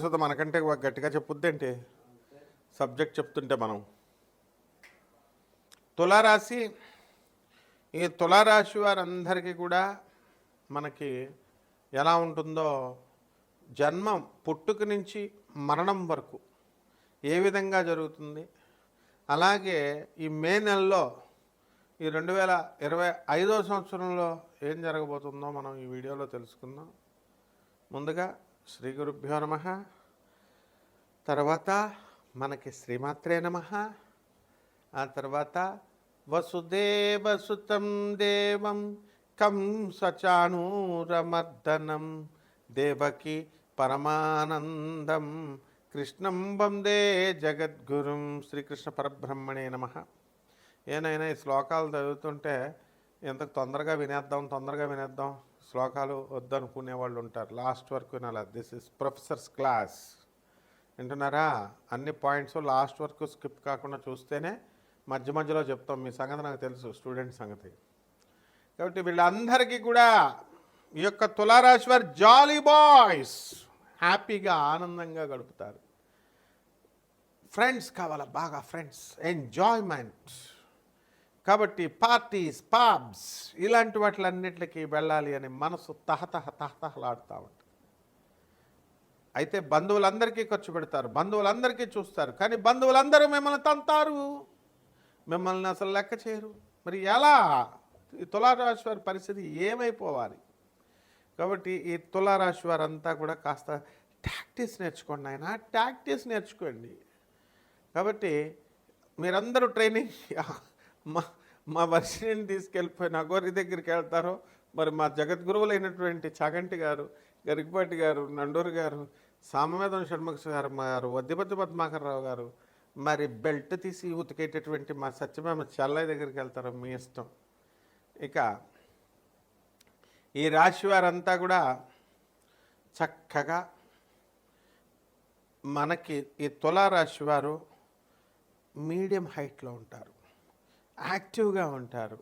సుధ మనకంటే గట్టిగా చెప్పుద్ది ఏంటి? సబ్జెక్ట్ చెప్తుంటే మనం. తులారాశి ఈ తులారాశి వారందరికీ కూడా మనకి ఎలా ఉంటుందో జన్మం పుట్టుక నుంచి మరణం వరకు ఏ విధంగా జరుగుతుంది? అలాగే ఈ మే నెలలో ఈ రెండు వేల ఇరవై ఐదో సంవత్సరంలో ఏం జరగబోతుందో మనం ఈ వీడియోలో తెలుసుకుందాం. ముందుగా శ్రీ గురుభ్యో నమ. తర్వాత మనకి శ్రీమాత్రే నమ. ఆ తర్వాత వసుదేవసుతం దేవం కం సచానూరమర్దనం దేవకి పరమానందం కృష్ణం వందే జగద్గురుం శ్రీకృష్ణ పరబ్రహ్మణే నమ. ఏనైనా ఈ శ్లోకాలు చదువుతుంటే ఎంత తొందరగా వినేద్దాం తొందరగా వినేద్దాం. శ్లోకాలు వద్దనుకునే వాళ్ళు ఉంటారు. లాస్ట్ వరకు వినాలా? దిస్ ఇస్ ప్రొఫెసర్స్ క్లాస్ వింటున్నారా? అన్ని పాయింట్స్ లాస్ట్ వరకు స్కిప్ కాకుండా చూస్తేనే మధ్య మధ్యలో చెప్తాం. మీ సంగతి నాకు తెలుసు స్టూడెంట్ సంగతి. కాబట్టి వీళ్ళందరికీ కూడా ఈ యొక్క తులారాశి వారి జాలీ బాయ్స్ హ్యాపీగా ఆనందంగా గడుపుతారు. ఫ్రెండ్స్ కావాలా? బాగా ఫ్రెండ్స్. ఎంజాయ్మెంట్ కాబట్టి పార్టీస్ పాబ్స్ ఇలాంటి వాటిలన్నిటికీ వెళ్ళాలి అని మనసు తహతహ తహతహలాడుతూ ఉంటుంది. అయితే బంధువులందరికీ ఖర్చు పెడతారు బంధువులందరికీ చూస్తారు కానీ బంధువులందరూ మిమ్మల్ని తంతారు. మిమ్మల్ని అసలు లెక్క చేయరు. మరి ఎలా? ఈ తులారాశి వారి పరిస్థితి ఏమైపోవాలి? కాబట్టి ఈ తులారాశి వారంతా కూడా కాస్త ట్యాక్టీస్ నేర్చుకోండి ఆయన ట్యాక్టీస్ నేర్చుకోండి. కాబట్టి మీరందరూ ట్రైనింగ్ మా మా వర్షిని తీసుకెళ్ళిపోయి నగోరి దగ్గరికి వెళ్తారో మరి మా జగద్గురువులైనటువంటి చాగంటి గారు గరికపాటి గారు నండూరు గారు సామవేదం షణ్ముఖ గారు గారు వద్దిపతి పద్మాకర్రావు గారు మరి బెల్ట్ తీసి ఉతికేటటువంటి మా సత్యమేమ చల్లయ్య దగ్గరికి వెళ్తారో మీ ఇష్టం. ఇక ఈ రాశి వారంతా కూడా చక్కగా మనకి ఈ తులారాశి వారు మీడియం హైట్లో ఉంటారు. యాక్టివ్గా ఉంటారు.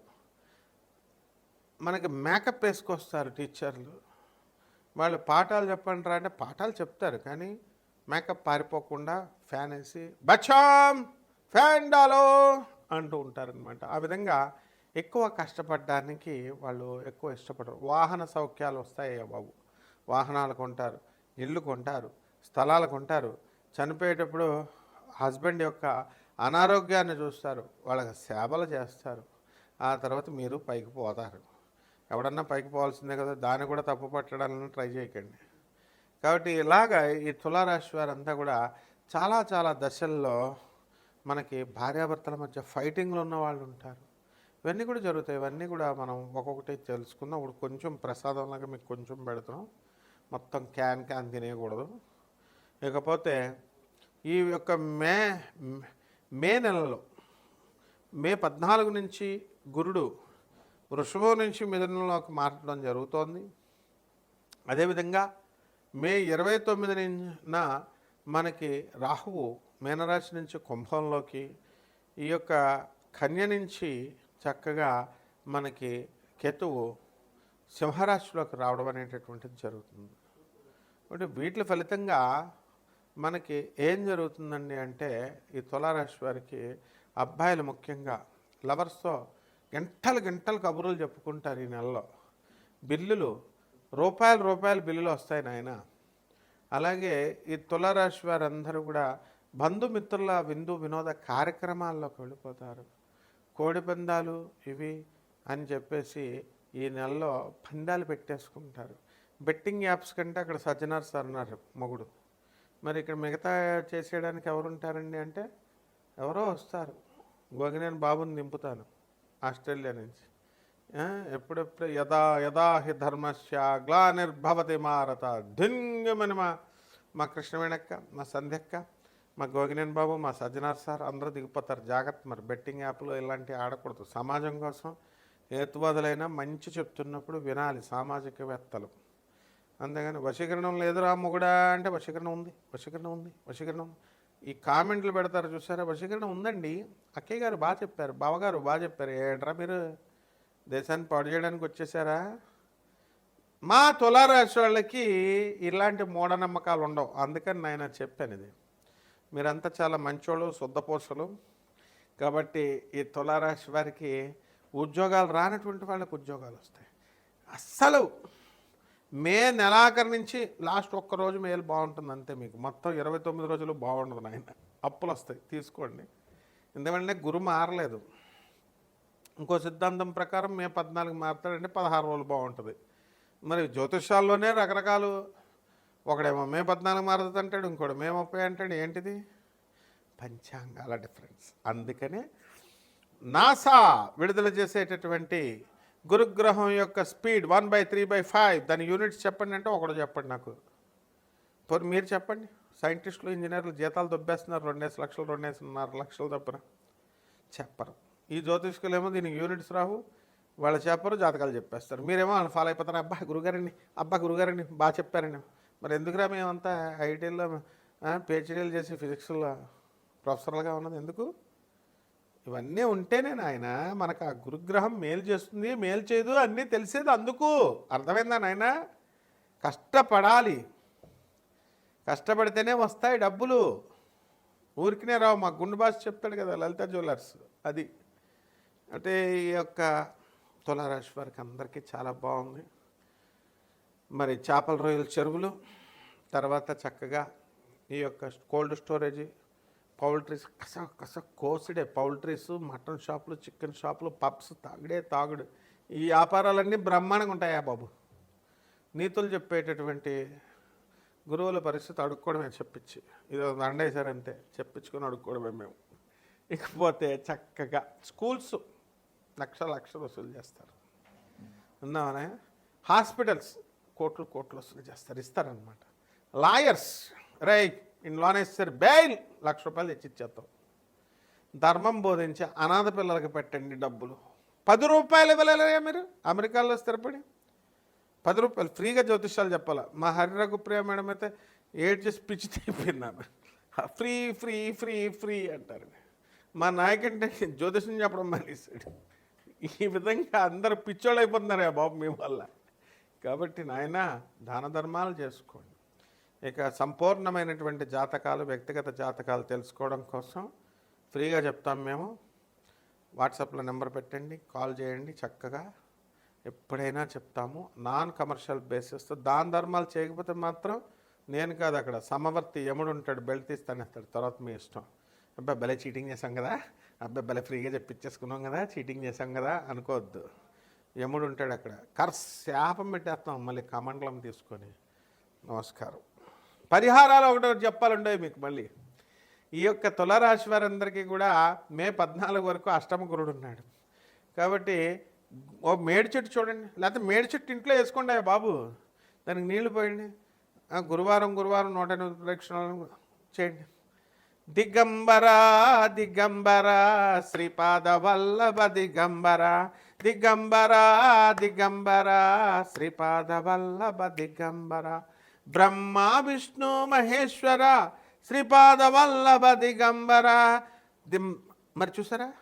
మనకి మేకప్ వేసుకొస్తారు టీచర్లు. వాళ్ళు పాఠాలు చెప్పండి రా అంటే పాఠాలు చెప్తారు కానీ మేకప్ పారిపోకుండా ఫ్యాన్ వేసి బచాం ఫ్యాన్ డాలో అంటూ ఉంటారనమాట ఆ విధంగా ఎక్కువ కష్టపడడానికి వాళ్ళు ఎక్కువ ఇష్టపడరు. వాహన సౌఖ్యాలు వస్తాయి బాబు. వాహనాలు కొంటారు ఇల్లు కొంటారు స్థలాలు కొంటారు. చనిపోయేటప్పుడు హస్బెండ్ యొక్క అనారోగ్యాన్ని చూస్తారు వాళ్ళకి సేవలు చేస్తారు. ఆ తర్వాత మీరు పైకి పోతారు. ఎవడన్నా పైకి పోవాల్సిందే కదా దాన్ని కూడా తప్పు పట్టడానికి ట్రై చేయకండి. కాబట్టి ఇలాగ ఈ తులారాశి వారంతా కూడా చాలా చాలా దశల్లో మనకి భార్యాభర్తల మధ్య ఫైటింగ్లు ఉన్న వాళ్ళు ఉంటారు. ఇవన్నీ కూడా జరుగుతాయి. ఇవన్నీ కూడా మనం ఒక్కొక్కటి తెలుసుకుందాం. ఇప్పుడు కొంచెం ప్రసాదంలాగా మీకు కొంచెం పెడుతున్నాం. మొత్తం క్యాన్ క్యాన్ తినేయకూడదు. ఇకపోతే ఈ యొక్క మే మే నెలలో మే పద్నాలుగు నుంచి గురుడు వృషభం నుంచి మిథునంలోకి మారడం జరుగుతోంది. అదేవిధంగా మే ఇరవై తొమ్మిదిన మనకి రాహువు మీనరాశి నుంచి కుంభంలోకి ఈ యొక్క కన్య నుంచి చక్కగా మనకి కేతువు సింహరాశిలోకి రావడం అనేటటువంటిది జరుగుతుంది. అంటే వీటి ఫలితంగా మనకి ఏం జరుగుతుందండి అంటే ఈ తులారాశి వారికి అబ్బాయిలు ముఖ్యంగా లవర్స్తో గంటలు గంటలు కబుర్లు చెప్పుకుంటారు ఈ నెలలో. బిల్లులు రూపాయలు రూపాయలు బిల్లులు వస్తాయి నాయన. అలాగే ఈ తులారాశి వారందరూ కూడా బంధుమిత్రుల విందు వినోద కార్యక్రమాల్లోకి వెళ్ళిపోతారు. కోడిపందాలు ఇవి అని చెప్పేసి ఈ నెలలో పందాలు పెట్టేసుకుంటారు. బెట్టింగ్ యాప్స్ కంటే అక్కడ సజ్జనార్ సార్ అన్నారు మొగుడు. మరి ఇక్కడ మిగతా చేసేయడానికి ఎవరు ఉంటారండి అంటే ఎవరో వస్తారు. గోగినేని బాబుని దింపుతాను ఆస్ట్రేలియా నుంచి. ఎప్పుడెప్పుడు యథా యథా హి ధర్మస్య గ్లానిర్భవతి మారత ధింగమని మా మా కృష్ణవేణక్క మా సంధ్యక్క మా గోగినేని బాబు మా సజ్జనార్ సార్ అందరూ దిగిపోతారు. జాగ్రత్త మరి బెట్టింగ్ యాప్లు ఇలాంటివి ఆడకూడదు. సమాజం కోసం హేతువాదులైనా మంచి చెప్తున్నప్పుడు వినాలి సామాజికవేత్తలు. అంతేగాని వశీకరణం లేదురా మొగుడా అంటే వశీకరణం ఉంది వశీకరణం ఉంది వశీకరణం ఈ కామెంట్లు పెడతారు చూసారా? వశీకరణం ఉందండి. అక్కయ్య గారు బాగా చెప్పారు బావగారు బాగా చెప్పారు. ఏంట్రా మీరు దేశాన్ని పాడు చేయడానికి వచ్చేసారా? మా తులారాశి వాళ్ళకి ఇలాంటి మూఢనమ్మకాలు ఉండవు. అందుకని నేను చెప్పాను ఇది. మీరంతా చాలా మంచోళ్ళు శుద్ధపోసలు కాబట్టి ఈ తులారాశి వారికి ఉద్యోగాలు రానటువంటి వాళ్ళకి ఉద్యోగాలు వస్తాయి. అస్సలు మే నెలాఖరు నుంచి లాస్ట్ ఒక్క రోజు మేలు బాగుంటుంది అంతే మీకు. మొత్తం ఇరవై తొమ్మిది రోజులు బాగుండదు నాయన. అప్పులు వస్తాయి. తీసుకోండి. ఎందుకంటే గురు మారలేదు. ఇంకో సిద్ధాంతం ప్రకారం మే పద్నాలుగు మారుతాడంటే పదహారు రోజులు బాగుంటుంది. మరి జ్యోతిషాల్లోనే రకరకాలు ఒకడేమో మే పద్నాలుగు మారుతుంది అంటాడు ఇంకోటి మే ముప్పై అంటాడు. ఏంటిది? పంచాంగాల డిఫరెన్స్. అందుకనే నాసా విడుదల చేసేటటువంటి గురుగ్రహం యొక్క speed one by three by five దాని యూనిట్స్ చెప్పండి అంటే ఒకడు చెప్పండి నాకు. పోనీ మీరు చెప్పండి. సైంటిస్టులు ఇంజనీర్లు జీతాలు దొబ్బేస్తున్నారు రెండేసి లక్షలు రెండేసిన్నర లక్షలు తప్పున. చెప్పరు. ఈ జ్యోతిష్కులు ఏమో దీనికి యూనిట్స్ రావు. వాళ్ళు చెప్పరు జాతకాలు చెప్పేస్తారు. మీరేమో వాళ్ళు ఫాలో అయిపోతారు. అబ్బా గురుగారండి అబ్బా గురుగారండి బాగా చెప్పారండి మరి ఎందుకురా మేమంతా ఐటీలో పిహెచ్డీలు చేసి ఫిజిక్స్లో ప్రొఫెసర్లుగా ఉన్నది? ఎందుకు? ఇవన్నీ ఉంటేనే నాయన మనకు ఆ గురుగ్రహం మేలు చేస్తుంది మేలు చేయదు అన్నీ తెలిసేది అందుకు. అర్థమైందా నాయన? కష్టపడాలి. కష్టపడితేనే వస్తాయి డబ్బులు. ఊరికినే రావు మా గుండు బాస్ చెప్తాడు కదా లలిత జ్యువెలర్స్. అది. అంటే ఈ యొక్క తులారాశి వారికి అందరికీ చాలా బాగుంది. మరి చేపల రొయ్యల చెరువులు తర్వాత చక్కగా ఈ యొక్క కోల్డ్ స్టోరేజ్ పౌల్ట్రీస్ కస కస కోసుడే. పౌల్ట్రీస్ మటన్ షాపులు చికెన్ షాపులు పబ్స్ తాగుడే తాగుడు. ఈ వ్యాపారాలన్నీ బ్రహ్మాండంగా ఉంటాయా బాబు? నీతులు చెప్పేటటువంటి గురువుల పరిస్థితి అడుక్కోవడమే చెప్పించి. ఇది దండేశారంతే. చెప్పించుకొని అడుక్కోవడమే మేము. ఇకపోతే చక్కగా స్కూల్స్ లక్ష లక్షలు వసూలు చేస్తారు. ఉన్నామనే హాస్పిటల్స్ కోట్లు కోట్లు వసూలు చేస్తారు. ఇస్తారనమాట లాయర్స్. ఇంట్లోనే ఇన్ లోనేస్తారు బెయిల్ లక్ష రూపాయలు తెచ్చి ఇచ్చేస్తాం ధర్మం బోధించి అనాథ పిల్లలకి పెట్టండి డబ్బులు. పది రూపాయలు ఇవ్వలేదా మీరు? అమెరికాలో స్థిరపడి? పది రూపాయలు ఫ్రీగా జ్యోతిష్యాలు చెప్పాలా? మా హరిరఘు ప్రియ మేడం అయితే ఏడ్ చేసి పిచ్చి తెప్పింది ఫ్రీ ఫ్రీ ఫ్రీ ఫ్రీ అంటారు. మా నాయకంటే జ్యోతిష్యం చెప్పడం మానేశాడు. ఈ విధంగా అందరు పిచ్చోళ్ళు అయిపోతున్నారు బాబు మీ వల్ల. కాబట్టి నాయన దాన ధర్మాలు చేసుకోండి. ఇక సంపూర్ణమైనటువంటి జాతకాలు వ్యక్తిగత జాతకాలు తెలుసుకోవడం కోసం ఫ్రీగా చెప్తాం మేము. వాట్సాప్లో నెంబర్ పెట్టండి కాల్ చేయండి చక్కగా. ఎప్పుడైనా చెప్తాము నాన్ కమర్షియల్ బేసిస్తో. దాన ధర్మాలు చేయకపోతే మాత్రం నేను కాదు అక్కడ సమవర్తి యముడు ఉంటాడు బెల్ట్ తీస్తానేస్తాడు తర్వాత మీ ఇష్టం. అబ్బాయి భలే చీటింగ్ చేసాం కదా. అబ్బాయి భలే ఫ్రీగా చెప్పించేసుకున్నాం కదా చీటింగ్ చేసాం కదా అనుకోవద్దు. యముడు ఉంటాడు అక్కడ. కర్స్ శాపం పెట్టేస్తాం మళ్ళీ కమండలం తీసుకొని. నమస్కారం. పరిహారాలు ఒకటి చెప్పాలండే మీకు మళ్ళీ. ఈ యొక్క తులారాశి వారందరికీ కూడా మే పద్నాలుగు వరకు అష్టమ గురుడు ఉన్నాడు. కాబట్టి ఓ మేడి చెట్టు చూడండి. లేకపోతే మేడి చెట్టు ఇంట్లో వేసుకోండి బాబు. దానికి నీళ్ళు పోయండి. ఆ, గురువారం గురువారం నూట ఎనిమిది ప్రదక్షిణలు చేయండి. దిగంబరా దిగంబరా శ్రీపాద వల్లభ దిగంబరా దిగంబరా దిగంబరా శ్రీపాద వల్లభ దిగంబరా. బ్రహ్మ విష్ణు మహేశ్వర శ్రీపాద వల్లభ దిగంబర. దిం మరి చూసారా?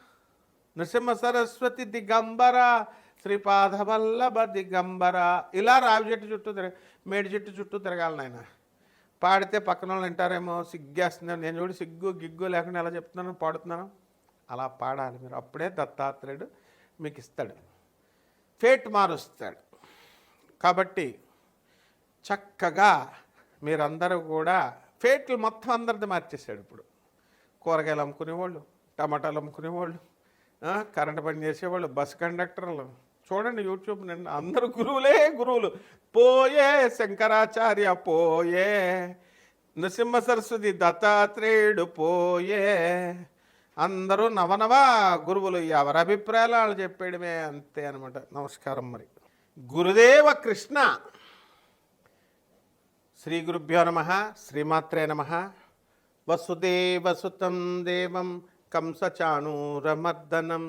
నృసింహ సరస్వతి దిగంబర శ్రీపాద వల్లభ దిగంబర. ఇలా రావి చెట్టు చుట్టూ తిరగ మేడి చెట్టు చుట్టూ తిరగాలి నాయన. పాడితే పక్కన వాళ్ళు వింటారేమో సిగ్గేస్తున్నారు. నేను చూడు సిగ్గు గిగ్గు లేకుండా ఎలా చెప్తున్నాను పాడుతున్నాను. అలా పాడాలి మీరు. అప్పుడే దత్తాత్రేయుడు మీకు ఇస్తాడు. ఫేట్ మారుస్తాడు. కాబట్టి చక్కగా మీరందరూ కూడా ఫేట్లు మొత్తం అందరిది మార్చేశాడు ఇప్పుడు. కూరగాయలు అమ్ముకునేవాళ్ళు టమాటాలు అమ్ముకునేవాళ్ళు కరెంట్ పని చేసేవాళ్ళు బస్ కండక్టర్లు. చూడండి యూట్యూబ్ నిన్న అందరూ గురువులే గురువులు. పోయే శంకరాచార్య పోయే నృసింహ సరస్వతి దత్తాత్రేయుడు పోయే. అందరూ నవనవ గురువులు ఎవరి అభిప్రాయాలు వాళ్ళు చెప్పేయడమే అంతే అనమాట నమస్కారం మరి. గురుదేవ కృష్ణ. శ్రీ గురుభ్యో నమ శ్రీమాత్రే నమ. వసుదేవసుతం దేవం కంసచాణూరమర్దనం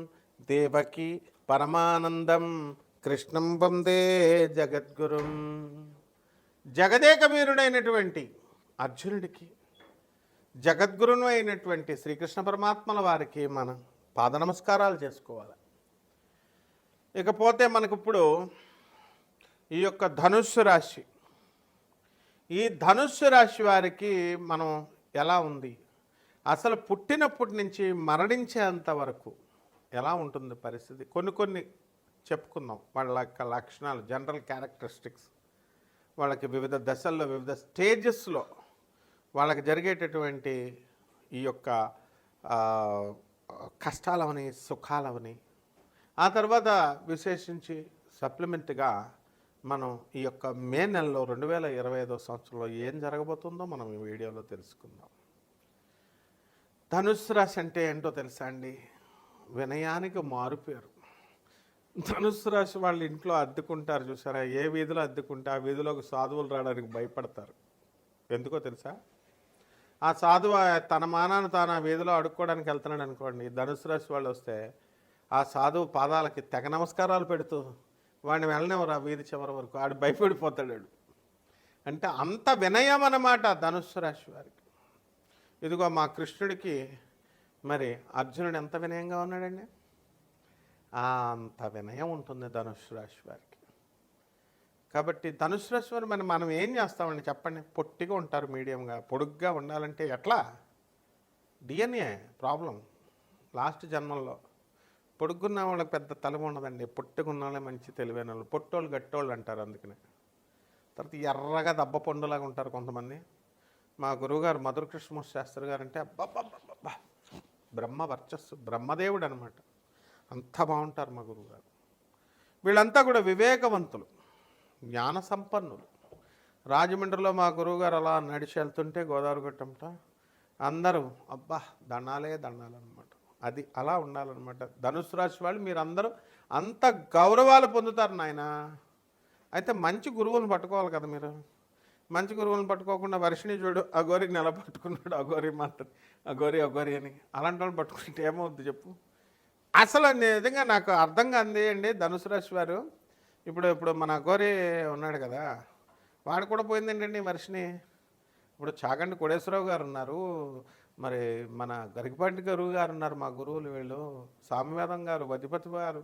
దేవకి పరమానందం కృష్ణం వందే జగద్గురుం. జగదేక వీరుడైనటువంటి అర్జునుడికి జగద్గురును అయినటువంటి శ్రీకృష్ణ పరమాత్మల వారికి మనం పాద నమస్కారాలు చేసుకోవాలి. ఇకపోతే మనకిప్పుడు ఈ యొక్క ధనుస్సు రాశి ఈ ధనుస్సు రాశి వారికి మనం ఎలా ఉంది? అసలు పుట్టినప్పటి నుంచి మరణించేంత వరకు ఎలా ఉంటుంది పరిస్థితి? కొన్ని కొన్ని చెప్పుకుందాం. వాళ్ళ యొక్క లక్షణాలు జనరల్ క్యారెక్టరిస్టిక్స్ వాళ్ళకి వివిధ దశల్లో వివిధ స్టేజెస్లో వాళ్ళకి జరిగేటటువంటి ఈ యొక్క కష్టాలవని సుఖాలవని ఆ తర్వాత విశేషించి సప్లిమెంట్గా మనం ఈ యొక్క మే నెలలో రెండు వేల ఇరవై ఐదో సంవత్సరంలో ఏం జరగబోతుందో మనం ఈ వీడియోలో తెలుసుకుందాం. ధనుస్సు రాశి అంటే ఏంటో తెలుసా అండి? వినయానికి మారుపేరు. ధనుస్సు రాశి వాళ్ళు ఇంట్లో అద్దెకుంటారు చూసారా? ఏ వీధిలో అద్దెకుంటే ఆ వీధిలోకి సాధువులు రావడానికి భయపడతారు. ఎందుకో తెలుసా? ఆ సాధువు తన మానాన్ని తాను ఆ వీధిలో అడుక్కోవడానికి వెళ్తున్నాడు అనుకోండి ధనుసు రాశి వాళ్ళు వస్తే ఆ సాధువు పాదాలకి తెగ నమస్కారాలు పెడుతూ వాడిని వెళ్ళనివ్వరు? ఆ వీధి చివరి వరకు. ఆడు భయపడిపోతాడు అంటే అంత వినయం అన్నమాట ధనుస్సు రాశి వారికి. ఇదిగో మా కృష్ణుడికి మరి అర్జునుడు ఎంత వినయంగా ఉన్నాడండి? అంత వినయం ఉంటుంది ధనుస్సు రాశి వారికి. కాబట్టి ధనుస్సు రాశి వారు మరి మనం ఏం చేస్తామండి చెప్పండి? పొట్టిగా ఉంటారు మీడియంగా. పొడుగ్గా ఉండాలంటే ఎట్లా? డిఎన్ఏ ప్రాబ్లం లాస్ట్ జన్మల్లో. పొడుగున్న వాళ్ళకి పెద్ద తలము ఉండదండి పొట్టుకున్న వాళ్ళే మంచి తెలివైన వాళ్ళు పొట్టోళ్ళు గట్టోళ్ళు అంటారు అందుకనే. తర్వాత ఎర్రగా దెబ్బ పండులాగా ఉంటారు కొంతమంది. మా గురువుగారు మధుర కృష్ణమూర్తి శాస్త్రి గారు అంటే అబ్బబ్బబ్బబ్బా బ్రహ్మ వర్చస్సు. బ్రహ్మదేవుడు అనమాట అంత బాగుంటారు మా గురువుగారు. వీళ్ళంతా కూడా వివేకవంతులు. జ్ఞాన సంపన్నులు. రాజమండ్రిలో మా గురువుగారు అలా నడిచి వెళ్తుంటే గోదావరి గట్టంట అందరూ అబ్బా దండాలే దండాలన్నమాట. అది అలా ఉండాలన్నమాట. ధనుసు రాశి వాళ్ళు మీరందరూ అంత గౌరవాలు పొందుతారు నాయన. అయితే మంచి గురువులను పట్టుకోవాలి కదా మీరు. మంచి గురువులను పట్టుకోకుండా వర్షిణి చూడు అఘోరికి నెల పట్టుకున్నాడు అఘోరి మాత్రం అఘోరి అఘోరి అని. అలాంటి వాళ్ళని పట్టుకుంటే ఏమవుద్ది చెప్పు. అసలు నిజంగా నాకు అర్థం కాంది అండి ధనుసు రాశి వారు. ఇప్పుడు ఇప్పుడు మన అఘోరి ఉన్నాడు కదా. వాడు కూడా పోయిందేంటండి వర్షిణి? ఇప్పుడు చాగండి కోడేశ్వరరావు గారు ఉన్నారు. మరి మన గరికపాటి గురువు గారు ఉన్నారు మా గురువులు వీళ్ళు. సామ్యవేదం గారు గజపతి గారు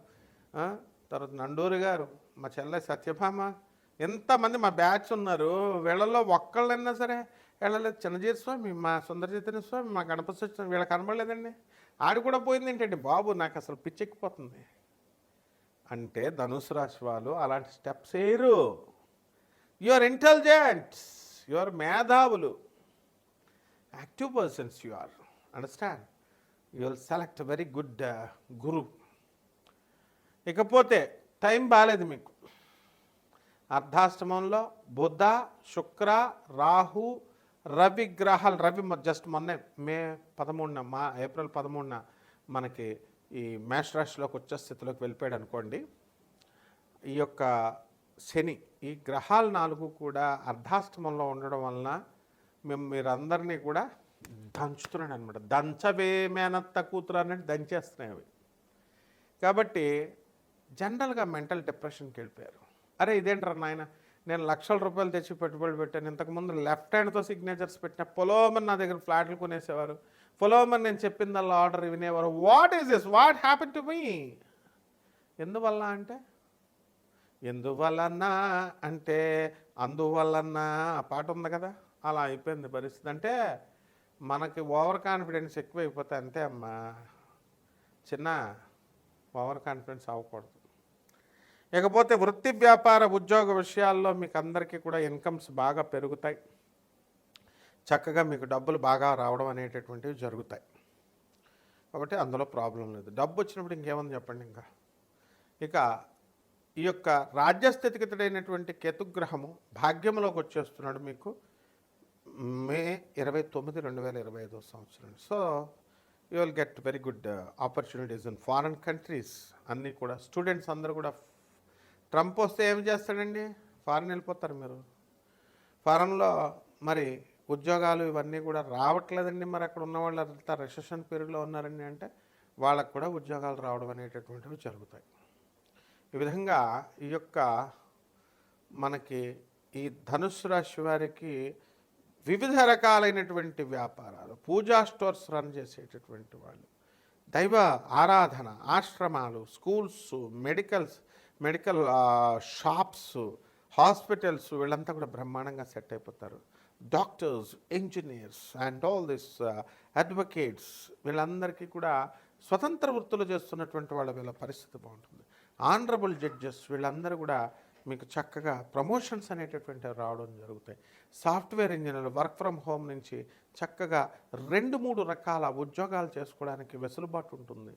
తర్వాత నండూరి గారు మా చెల్లె సత్యభామ. ఎంతమంది మా బ్యాచ్ ఉన్నారు. వీళ్ళలో ఒక్కళ్ళైనా సరే వీళ్ళలో చిన్నజీత స్వామి మా సుందర చైతన్య స్వామి మా గణపతి సత్యం వీళ్ళ కనబడలేదండి. ఆడు కూడా పోయింది ఏంటండి? బాబు నాకు అసలు పిచ్చెక్కిపోతుంది అంటే ధనుసు రాశి వాళ్ళు అలాంటి స్టెప్స్ వేయరు. You are intelligents you are మేధావులు. Active persons you are understand you will select very good గురు ఇకపోతే టైం బాగాలేదు మీకు. అర్ధాష్టమంలో బుధ శుక్ర రాహు రవి గ్రహాలు. రవి జస్ట్ మొన్నే మే పదమూడున మా ఏప్రిల్ పదమూడున మనకి ఈ మేష రాశిలోకి వచ్చే స్థితిలోకి వెళ్ళిపోయాడు అనుకోండి. ఈ యొక్క శని ఈ గ్రహాలు నాలుగు కూడా అర్ధాష్టమంలో ఉండడం వలన మేము మీరందరినీ కూడా దంచుతున్నాడు అనమాట దంచవే మేనత్త కూతురు అన్నట్టు దంచేస్తున్నాయి అవి. కాబట్టి జనరల్గా మెంటల్ డిప్రెషన్కి వెళ్ళిపోయారు. అరే ఇదేంట్రా నాయన నేను లక్షల రూపాయలు తెచ్చి పెట్టుబడి పెట్టాను. ఇంతకుముందు లెఫ్ట్ హ్యాండ్తో సిగ్నేచర్స్ పెట్టిన పొలోమన్ నా దగ్గర ఫ్లాట్లు కొనేసేవారు. పొలోమన్ నేను చెప్పిందల్లా ఆర్డర్ వినేవారు. What is this what happen to me ఎందువల్ల అంటే? ఎందువలన అంటే అందువలన ఆ పాట ఉంది కదా? అలా అయిపోయింది పరిస్థితి. అంటే మనకి ఓవర్ కాన్ఫిడెన్స్ ఎక్కువైపోతే అంతే అమ్మా. చిన్న ఓవర్ కాన్ఫిడెన్స్ అవ్వకూడదు. ఇకపోతే వృత్తి వ్యాపార ఉద్యోగ విషయాల్లో మీకు అందరికీ కూడా ఇన్కమ్స్ బాగా పెరుగుతాయి. చక్కగా మీకు డబ్బులు బాగా రావడం అనేటటువంటివి జరుగుతాయి. కాబట్టి అందులో ప్రాబ్లం లేదు. డబ్బు వచ్చినప్పుడు ఇంకేముంది చెప్పండి ఇంకా? ఇక ఈ యొక్క రాజ్యస్థితికితుడైనటువంటి కేతుగ్రహము భాగ్యంలోకి వచ్చేస్తున్నాడు మీకు. మే ఇరవై తొమ్మిది రెండు వేల ఇరవై ఐదో సంవత్సరం. So you will get very good opportunities in foreign countries అన్నీ కూడా స్టూడెంట్స్ అందరూ కూడా ట్రంప్ వస్తే ఏం చేస్తాడండి? ఫారెన్ వెళ్ళిపోతారు మీరు. ఫారెన్లో మరి ఉద్యోగాలు ఇవన్నీ కూడా రావట్లేదండి మరి అక్కడ ఉన్న వాళ్ళు అంతా రిసెషన్ పీరియడ్లో ఉన్నారండి అంటే వాళ్ళకు కూడా ఉద్యోగాలు రావడం అనేటటువంటివి జరుగుతాయి. ఈ విధంగా ఈ యొక్క మనకి ఈ ధనుసు రాశి వారికి వివిధ రకాలైనటువంటి వ్యాపారాలు పూజా స్టోర్స్ రన్ చేసేటటువంటి వాళ్ళు. దైవ ఆరాధన ఆశ్రమాలు schools medicals medical shops hospitals వీళ్ళంతా కూడా బ్రహ్మాండంగా సెట్ అయిపోతారు. Doctors engineers and all this advocates వీళ్ళందరికీ కూడా స్వతంత్ర వృత్తులు చేస్తున్నటువంటి వాళ్ళ వీళ్ళ పరిస్థితి బాగుంటుంది. ఆనరబుల్ జడ్జెస్ వీళ్ళందరూ కూడా మీకు చక్కగా ప్రమోషన్స్ అనేటటువంటివి రావడం జరుగుతాయి. సాఫ్ట్వేర్ ఇంజనీర్లు వర్క్ ఫ్రమ్ హోమ్ నుంచి చక్కగా రెండు మూడు రకాల ఉద్యోగాలు చేసుకోవడానికి వెసులుబాటు ఉంటుంది.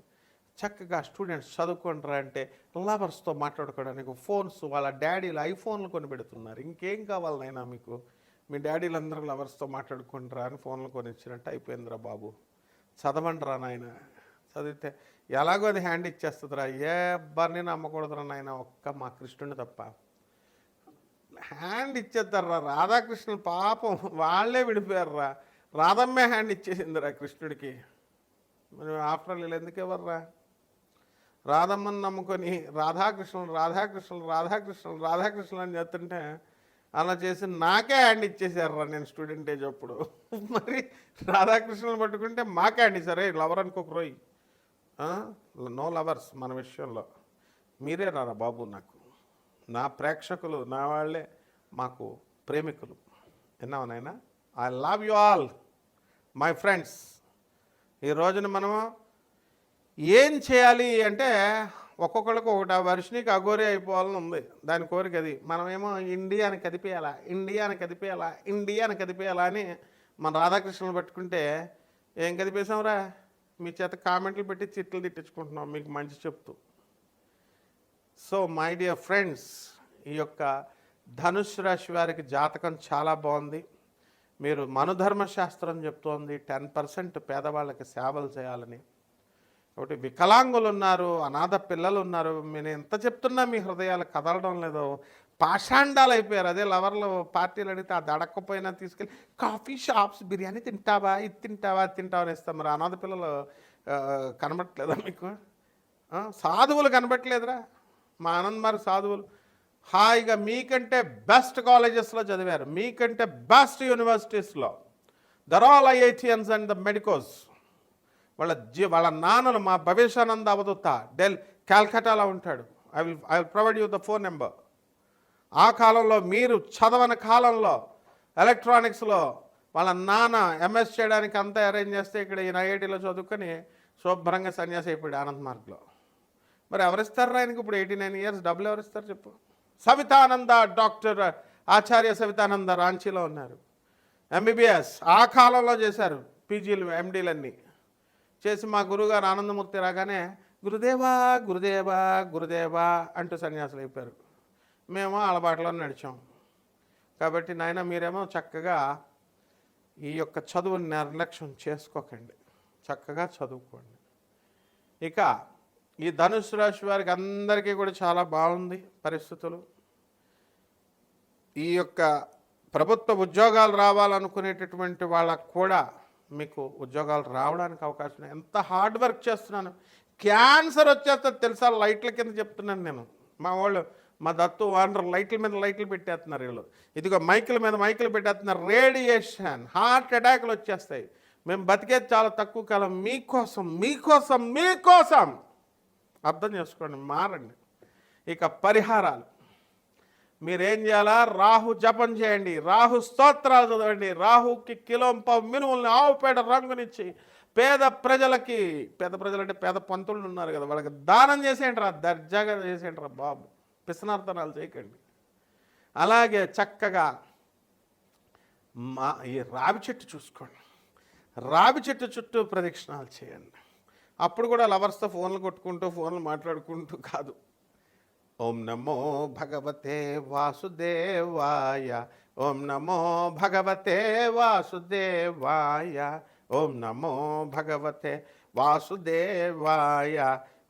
చక్కగా స్టూడెంట్స్ చదువుకుంటారా అంటే లవర్స్తో మాట్లాడుకోవడానికి ఫోన్స్ వాళ్ళ డాడీలు ఐఫోన్లు కొనిపెడుతున్నారు ఇంకేం కావాలనైనా మీకు? మీ డాడీలు అందరూ లవర్స్తో మాట్లాడుకుంటారా అని ఫోన్లు కొనిచ్చినట్టు అయిపోయిందిరా బాబు. చదవండిరా నాయన. చదివితే ఎలాగో అది హ్యాండ్ ఇచ్చేస్తుందిరా. ఎవరిని నమ్మకూడదురా నాయన ఒక్క మా కృష్ణుని తప్ప. హ్యాండ్ ఇచ్చేస్తారా రాధాకృష్ణులు పాపం వాళ్ళే విడిపోయారురా. రాధమ్మే హ్యాండ్ ఇచ్చేసిందిరా కృష్ణుడికి. మరి ఆఫ్టర్ ఆల్ ఎందుకు ఎవర్రా రాధమ్మని నమ్ముకొని రాధాకృష్ణులు రాధాకృష్ణులు రాధాకృష్ణులు రాధాకృష్ణులు అని చెప్తుంటే అలా చేసి నాకే హ్యాండ్ ఇచ్చేసారా నేను స్టూడెంట్ ఏజ్ అప్పుడు. మరి రాధాకృష్ణులు పట్టుకుంటే మాకే హ్యాండ్ ఇచ్చారే లవర్ అనుకోక నో లవర్స్ మన విషయంలో. మీరే రారా బాబు నాకు. నా ప్రేక్షకులు నా వాళ్ళే మాకు ప్రేమికులు. విన్నావు నాయనా? I love you all my friends ఈ రోజున మనము ఏం చేయాలి అంటే ఒక్కొక్కరికి ఒకటి ఆ వర్షనికి అఘోరి అయిపోవాలని ఉంది. దాని కోరిక అది. మనమేమో ఇండియాని కదిపేయాలా ఇండియాని కదిపేయాలా ఇండియాని కదిపేయాలా అని మన రాధాకృష్ణులు పట్టుకుంటే ఏం కదిపేశాంరా? మీ చేత కామెంట్లు పెట్టి చిట్లు తిట్టించుకుంటున్నాం మీకు మంచి చెప్తూ. సో మై డియర్ ఫ్రెండ్స్ ఈ యొక్క ధనుష్ రాశి వారికి జాతకం చాలా బాగుంది. మీరు మనుధర్మ శాస్త్రం చెప్తోంది టెన్ పర్సెంట్ పేదవాళ్ళకి సేవలు చేయాలని. ఒకటి వికలాంగులు ఉన్నారు అనాథ పిల్లలు ఉన్నారు నేను ఎంత చెప్తున్నా మీ హృదయాలు కదలడం లేదో పాషాండాలు అయిపోయారు. అదే లవర్లు పార్టీలు అడిగితే అది అడగకపోయినా తీసుకెళ్ళి కాఫీ షాప్స్ బిర్యానీ తింటావా? ఇది తింటావా? అది తింటావా? అని ఇస్తాం మరి. అనాథ పిల్లలు కనబట్టలేదా కనబడట్లేదా మీకు? సాధువులు కనబట్టలేదురా మా ఆనంద్ మరి సాధువులు. హాయిగా మీకంటే బెస్ట్ కాలేజెస్లో చదివారు. మీకంటే best యూనివర్సిటీస్లో. There all IITians and the medicos. వాళ్ళ జీ వాళ్ళ నాన్నలు మా భవేశానంద అవధూత. డెల్ క్యాల్కటాలో ఉంటాడు. I will I will provide you the phone number ఆ కాలంలో మీరు చదవని కాలంలో ఎలక్ట్రానిక్స్లో వాళ్ళ నాన్న ఎంఎస్ చేయడానికి అంతా అరేంజ్ చేస్తే ఇక్కడ ఈయన ఐఐటీలో చదువుకొని శుభ్రంగా సన్యాసి అయిపోయాడు ఆనంద్ మార్గ్లో. మరి ఎవరిస్తారు ఆయనకి ఇప్పుడు ఎయిటీ నైన్ ఇయర్స్ డబ్బులు ఎవరిస్తారు చెప్పు? సవితానంద డాక్టర్ ఆచార్య సవితానంద రాంచీలో ఉన్నారు. ఎంబీబీఎస్ ఆ కాలంలో చేశారు పీజీలు ఎండీలన్నీ చేసి మా గురువుగారు ఆనందమూర్తి రాగానే గురుదేవా గురుదేవా గురుదేవా అంటూ సన్యాసులు అయిపోయారు. మేము అలవాట్లో నడిచాం. కాబట్టి నాయన మీరేమో చక్కగా ఈ యొక్క చదువుని నిర్లక్ష్యం చేసుకోకండి. చక్కగా చదువుకోండి. ఇక ఈ ధనుసు రాశి వారికి అందరికీ కూడా చాలా బాగుంది పరిస్థితులు. ఈ యొక్క ప్రభుత్వ ఉద్యోగాలు రావాలనుకునేటటువంటి వాళ్ళకు కూడా మీకు ఉద్యోగాలు రావడానికి అవకాశం ఉంది. ఎంత హార్డ్ వర్క్ చేస్తున్నాను. క్యాన్సర్ వచ్చేస్తుంది తెలుసా? లైట్ల కింద చెప్తున్నాను నేను. మా వాళ్ళు మా దత్తు వానర్ లైట్ల మీద లైట్లు పెట్టేస్తున్నారు వీళ్ళు. ఇదిగో మైకుల మీద మైకులు పెట్టేస్తున్నారు. రేడియేషన్ హార్ట్ అటాక్లు వచ్చేస్తాయి. మేము బతికేది చాలా తక్కువ కాలం. మీకోసం మీకోసం మీకోసం. అర్థం చేసుకోండి మారండి. ఇక పరిహారాలు. మీరేం చేయాలా? రాహు జపం చేయండి. రాహు స్తోత్రాలు చదవండి. రాహుకి కిలోంప మినుముల్ని ఆవుపేట రంగునిచ్చి పేద ప్రజలకి పేద ప్రజలు అంటే పేద పంతులు ఉన్నారు కదా వాళ్ళకి దానం చేసేయండి రా దర్జాగా చేసేయండి రా బాబు. పిసనార్థనాలు చేయకండి. అలాగే చక్కగా మా ఈ రావి చెట్టు చూసుకోండి. రావి చెట్టు చుట్టూ ప్రదక్షిణాలు చేయండి. అప్పుడు కూడా లవర్స్తో ఫోన్లు కొట్టుకుంటూ ఫోన్లు మాట్లాడుకుంటూ కాదు. ఓం నమో భగవతే వాసుదేవాయ ఓం నమో భగవతే వాసుదేవాయ ఓం నమో భగవతే వాసుదేవాయ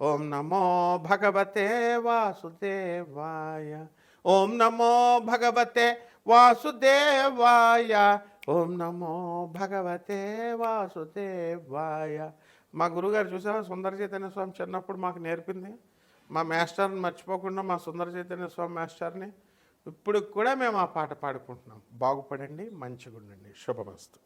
ఓం నమో భగవతే వాసుదేవాయ. ఓం నమో భగవతే వాసుదేవాయ. ఓం నమో భగవతే వాసుదేవాయ. మా గురుగారు చూసారా సుందర చైతన్య స్వామి చిన్నప్పుడు మాకు నేర్పింది. మా మాస్టర్ని మర్చిపోకుండా మా సుందర చైతన్య స్వామి మాస్టర్ని. ఇప్పుడు కూడా మేము ఆ పాట పాడుకుంటున్నాం. బాగుపడండి మంచిగా ఉండండి శుభమస్తు.